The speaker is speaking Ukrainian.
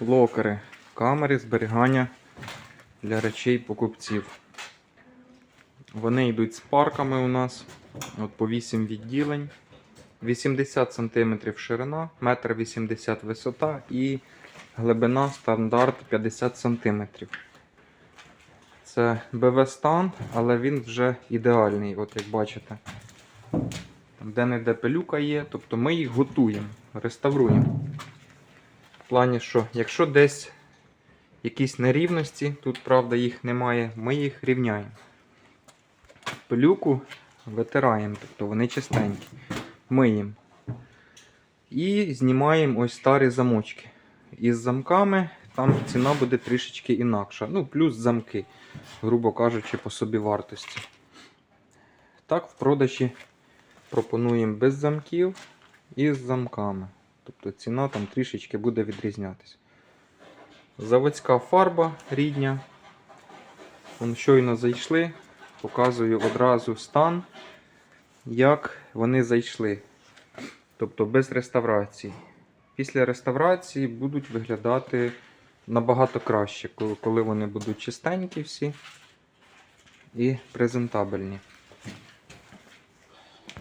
локери, камери зберігання для речей покупців. Вони йдуть з парками у нас. От по 8 відділень. 80 см ширина, 1,80 м висота і глибина стандарт 50 см. Це БВ стан, але він вже ідеальний, от як бачите. Де-не-де пилюка є, тобто ми їх готуємо, реставруємо. В плані, що якщо десь якісь нерівності, тут правда їх немає, ми їх рівняємо. Пилюку витираємо, тобто вони чистенькі. Миємо. І знімаємо ось старі замочки. Із замками там ціна буде трішечки інакша. Ну, плюс замки, грубо кажучи, по собі вартості. Так, в продажі пропонуємо без замків і з замками. Тобто ціна там трішечки буде відрізнятися. Заводська фарба рідня. Вон щойно зайшли. Показую одразу стан, як вони зайшли. Тобто без реставрації. Після реставрації будуть виглядати набагато краще, коли- вони будуть чистенькі всі і презентабельні.